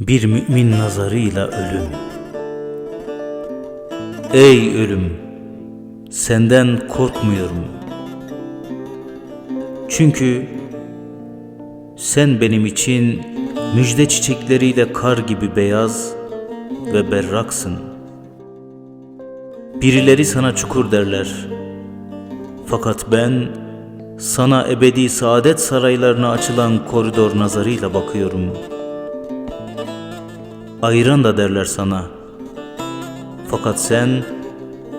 bir mümin nazarıyla ölüm. Ey ölüm, senden korkmuyorum. Çünkü sen benim için müjde çiçekleriyle kar gibi beyaz ve berraksın. Birileri sana çukur derler. Fakat ben sana ebedi saadet saraylarına açılan koridor nazarıyla bakıyorum. Ayran da derler sana. Fakat sen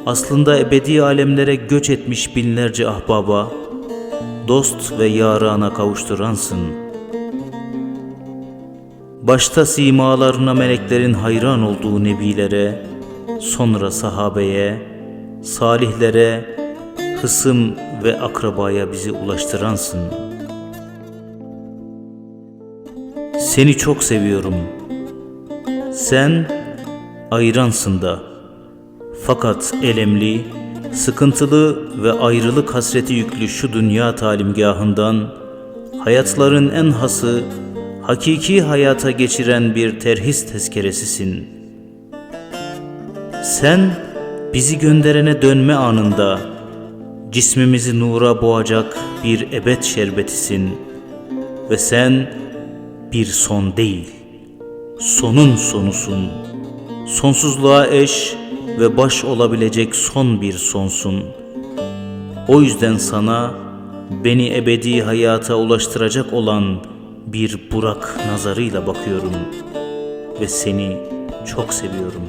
aslında ebedi alemlere göç etmiş binlerce ahbaba, dost ve yarana kavuşturansın. Başta simalarına meleklerin hayran olduğu nebilere, sonra sahabeye, salihlere, hısım ve akrabaya bizi ulaştıransın. Seni çok seviyorum. Sen ayransın da. Fakat elemli, sıkıntılı ve ayrılık hasreti yüklü şu dünya talimgahından hayatların en hası, hakiki hayata geçiren bir terhis tezkeresisin. Sen bizi gönderene dönme anında cismimizi nura boğacak bir ebed şerbetisin ve sen bir son değil, sonun sonusun. Sonsuzluğa eş ve baş olabilecek son bir sonsun. O yüzden sana beni ebedi hayata ulaştıracak olan bir Burak nazarıyla bakıyorum ve seni çok seviyorum.